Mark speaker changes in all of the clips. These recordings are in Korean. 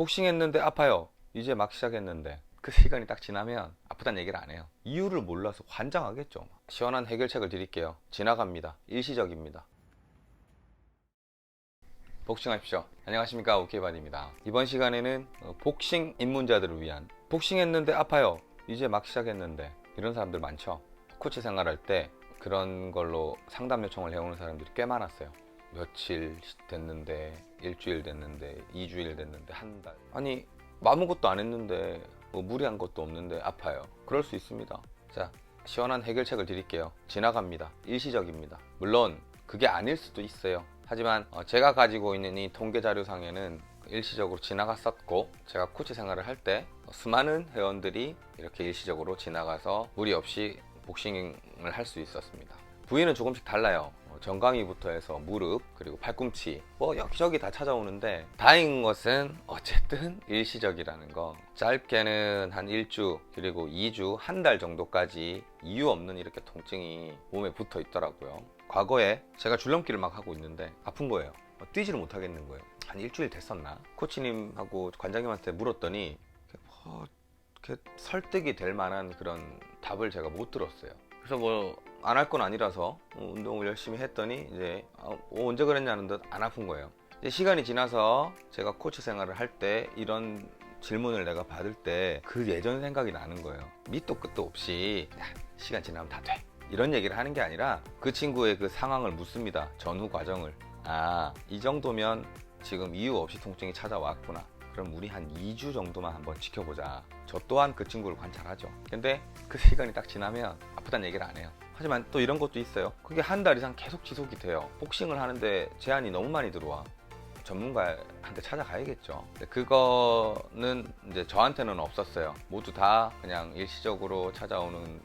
Speaker 1: 복싱했는데 아파요. 이제 막 시작했는데 그 시간이 딱 지나면 아프다는 얘기를 안 해요. 이유를 몰라서 환장하겠죠. 시원한 해결책을 드릴게요. 지나갑니다. 일시적입니다. 복싱하십시오. 안녕하십니까 오케이반입니다. 이번 시간에는 어, 복싱 입문자들을 위한 복싱했는데 아파요. 이제 막 시작했는데 이런 사람들 많죠. 코치 생활할 때 그런 걸로 상담 요청을 해오는 사람들이 꽤 많았어요. 며칠 됐는데 일주일 됐는데 이주일 됐는데 한 달. 아니 아무것도 안 했는데 뭐 무리한 것도 없는데 아파요. 그럴 수 있습니다. 자 시원한 해결책을 드릴게요. 지나갑니다. 일시적입니다. 물론 그게 아닐 수도 있어요. 하지만 어, 제가 가지고 있는 이 통계 자료상에는 일시적으로 지나갔었고 제가 코치 생활을 할 때 수많은 회원들이 이렇게 일시적으로 지나가서 무리 없이 복싱을 할 수 있었습니다. 부위는 조금씩 달라요. 어, 정강이부터 해서 무릎 그리고 팔꿈치 뭐 여기저기 다 찾아오는데 다행인 것은 어쨌든 일시적이라는 거. 짧게는 한 1주 그리고 2주 한 달 정도까지 이유 없는 이렇게 통증이 몸에 붙어 있더라고요. 과거에 제가 줄넘기를 막 하고 있는데 아픈 거예요. 어, 뛰지를 못하겠는 거예요. 한 일주일 됐었나? 코치님하고 관장님한테 물었더니 어, 이렇게 설득이 될 만한 그런 답을 제가 못 들었어요. 그래서 뭐 안 할 건 아니라서 어, 운동을 열심히 했더니 이제 어, 언제 그랬냐는 듯 안 아픈 거예요. 시간이 지나서 제가 코치 생활을 할 때 이런 질문을 내가 받을 때 그 예전 생각이 나는 거예요. 밑도 끝도 없이 야, 시간 지나면 다 돼. 이런 얘기를 하는 게 아니라 그 친구의 그 상황을 묻습니다. 전후 과정을. 아, 이 정도면 지금 이유 없이 통증이 찾아왔구나. 그럼 우리 한 2주 정도만 한번 지켜보자. 저 또한 그 친구를 관찰하죠. 근데 그 시간이 딱 지나면 아프다는 얘기를 안 해요. 하지만 또 이런 것도 있어요. 그게 한 달 이상 계속 지속이 돼요. 복싱을 하는데 제한이 너무 많이 들어와. 전문가한테 찾아가야겠죠. 그거는 이제 저한테는 없었어요. 모두 다 그냥 일시적으로 찾아오는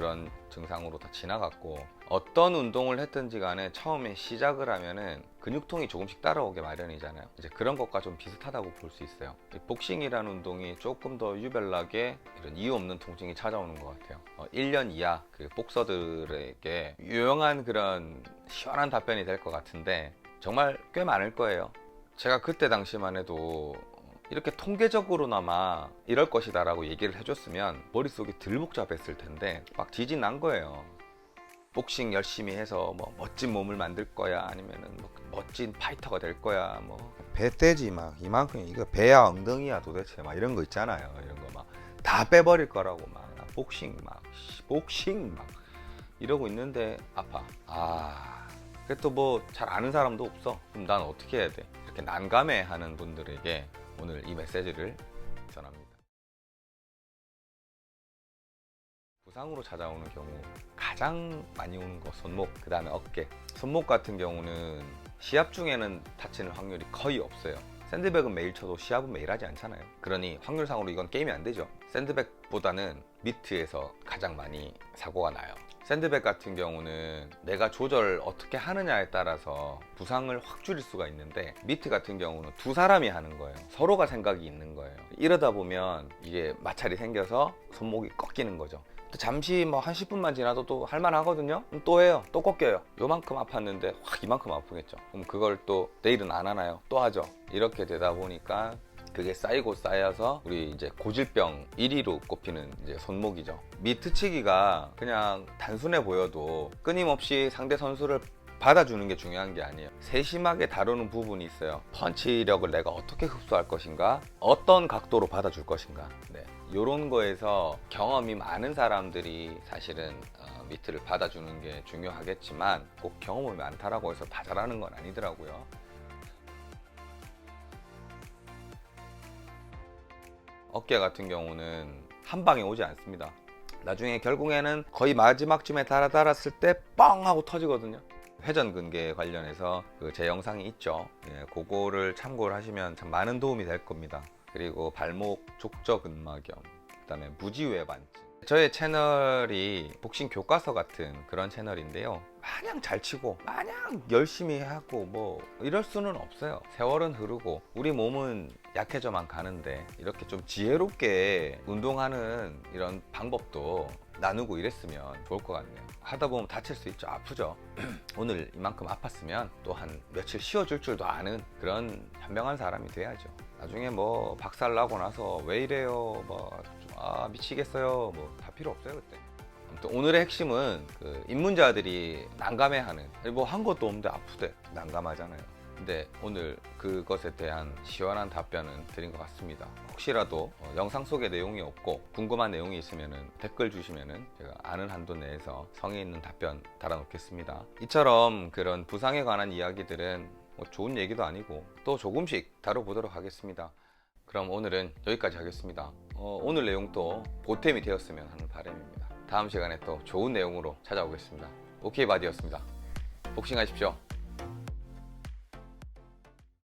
Speaker 1: 그런 증상으로 다 지나갔고 어떤 운동을 했든지 간에 처음에 시작을 하면은 근육통이 조금씩 따라오게 마련이잖아요. 이제 그런 것과 좀 비슷하다고 볼 수 있어요. 이 복싱이라는 운동이 조금 더 유별나게 이런 이유 없는 통증이 찾아오는 것 같아요. 어, 1년 이하 그 복서들에게 유용한 그런 시원한 답변이 될 것 같은데 정말 꽤 많을 거예요. 제가 그때 당시만 해도 이렇게 통계적으로나마 이럴 것이다 라고 얘기를 해줬으면 머릿속이 들 복잡했을 텐데 막 지진 난 거예요. 복싱 열심히 해서 뭐 멋진 몸을 만들 거야 아니면은 뭐 멋진 파이터가 될 거야 뭐. 배떼지 막 이만큼 이거 배야 엉덩이야 도대체 막 이런 거 있잖아요. 이런 거 막 다 빼버릴 거라고 막. 복싱 막 씨, 복싱 막 이러고 있는데 아파. 아또뭐잘 아는 사람도 없어. 그럼 난 어떻게 해야 돼? 이렇게 난감해하는 분들에게 오늘 이 메시지를 전합니다. 부상으로 찾아오는 경우 가장 많이 오는 거 손목, 그 다음에 어깨. 손목 같은 경우는 시합 중에는 다치는 확률이 거의 없어요. 샌드백은 매일 쳐도 시합은 매일 하지 않잖아요. 그러니 확률상으로 이건 게임이 안 되죠. 샌드백 보다는 미트에서 가장 많이 사고가 나요. 샌드백 같은 경우는 내가 조절 어떻게 하느냐에 따라서 부상을 확 줄일 수가 있는데 미트 같은 경우는 두 사람이 하는 거예요. 서로가 생각이 있는 거예요. 이러다 보면 이게 마찰이 생겨서 손목이 꺾이는 거죠. 또 잠시 뭐 한 10분만 지나도 또 할만하거든요. 또 해요. 또 꺾여요. 요만큼 아팠는데 확 이만큼 아프겠죠. 그럼 그걸 또 내일은 안 하나요? 또 하죠. 이렇게 되다 보니까 그게 쌓이고 쌓여서 우리 이제 고질병 1위로 꼽히는 이제 손목이죠. 미트치기가 그냥 단순해 보여도 끊임없이 상대 선수를 받아주는 게 중요한 게 아니에요. 세심하게 다루는 부분이 있어요. 펀치력을 내가 어떻게 흡수할 것인가, 어떤 각도로 받아줄 것인가. 네. 이런 거에서 경험이 많은 사람들이 사실은 어, 미트를 받아주는 게 중요하겠지만 꼭 경험이 많다라고 해서 다 잘하는 건 아니더라고요. 어깨 같은 경우는 한 방에 오지 않습니다. 나중에 결국에는 거의 마지막쯤에 달아 달았을 때 뻥 하고 터지거든요. 회전 근개 관련해서 그 제 영상이 있죠. 예, 그거를 참고를 하시면 참 많은 도움이 될 겁니다. 그리고 발목 족저 근막염, 그다음에 무지외 반증. 저의 채널이 복싱 교과서 같은 그런 채널인데요. 마냥 잘 치고 마냥 열심히 하고 뭐 이럴 수는 없어요. 세월은 흐르고 우리 몸은 약해져만 가는데 이렇게 좀 지혜롭게 운동하는 이런 방법도 나누고 이랬으면 좋을 것 같네요. 하다 보면 다칠 수 있죠. 아프죠. 오늘 이만큼 아팠으면 또 한 며칠 쉬어줄 줄도 아는 그런 현명한 사람이 돼야죠. 나중에 뭐 박살 나고 나서 왜 이래요? 뭐아 미치겠어요. 뭐 다 필요 없어요 그때. 아무튼 오늘의 핵심은 그 입문자들이 난감해하는 뭐 한 것도 없는데 아프대. 난감하잖아요. 근데 오늘 그것에 대한 시원한 답변은 드린 것 같습니다. 혹시라도 어, 영상 속에 내용이 없고 궁금한 내용이 있으면 댓글 주시면 제가 아는 한도 내에서 성의 있는 답변 달아놓겠습니다. 이처럼 그런 부상에 관한 이야기들은 뭐 좋은 얘기도 아니고 또 조금씩 다뤄보도록 하겠습니다. 그럼 오늘은 여기까지 하겠습니다. 어, 오늘 내용도 보탬이 되었으면 하는 바람입니다. 다음 시간에 또 좋은 내용으로 찾아오겠습니다. 오케이 바디였습니다. 복싱하십시오